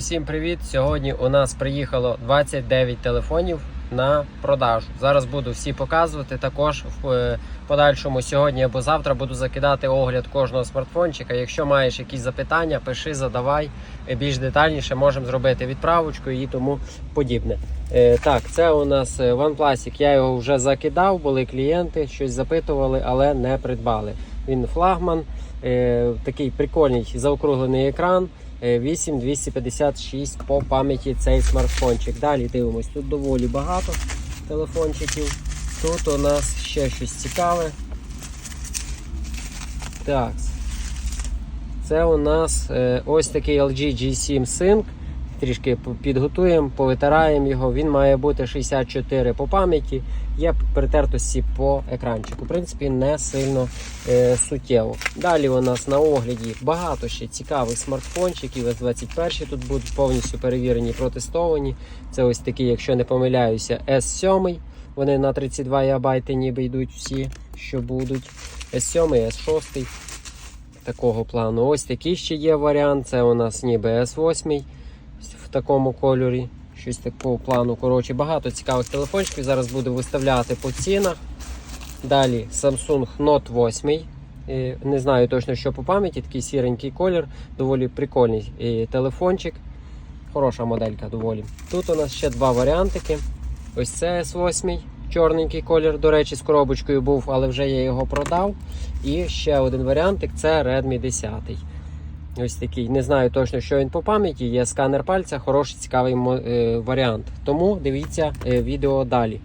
Всім привіт! Сьогодні у нас приїхало 29 телефонів на продажу. Зараз буду всі показувати. Також в е, подальшому сьогодні або завтра буду закидати огляд кожного смартфончика. Якщо маєш якісь запитання, пиши, задавай Е, більш детальніше. Можемо зробити відправочку і тому подібне. Е, Так, це у нас OnePlus. Я його вже закидав. Були клієнти, щось запитували, але не придбали. Він флагман, е, такий прикольний заокруглений екран. Е, 8256 по пам'яті цей смартфончик. Далі дивимось, тут доволі багато телефончиків. Тут у нас ще щось цікаве. Так. Це у нас е, ось такий LG G7 Sync. Трішки підготуємо, повитираємо його. Він має бути 64 по пам'яті, є притертості по екранчику. В принципі, не сильно е, суттєво. Далі у нас на огляді багато ще цікавих смартфончиків. S21 тут будуть повністю перевірені, протестовані. Це ось такі, якщо не помиляюся, S7. Вони на 32 ГБ ніби йдуть всі, що будуть. S7, S6 такого плану. Ось такий ще є варіант. Це у нас ніби S8 в такому кольорі. Щось такого плану. Коротше, багато цікавих телефончиків. Зараз буду виставляти по цінах. Далі Samsung Note 8. Е, Не знаю точно, що по пам'яті, такий сіренький колір, доволі прикольний е, телефончик. Хороша моделька доволі. Тут у нас ще два варіантики. Ось це S8, чорненький колір, до речі, з коробочкою був, але вже я його продав. І ще один варіантик це Redmi 10. Ось такий. Не знаю точно, що він по пам'яті. Є сканер пальця, хороший цікавий е, варіант. Тому дивіться е, відео далі.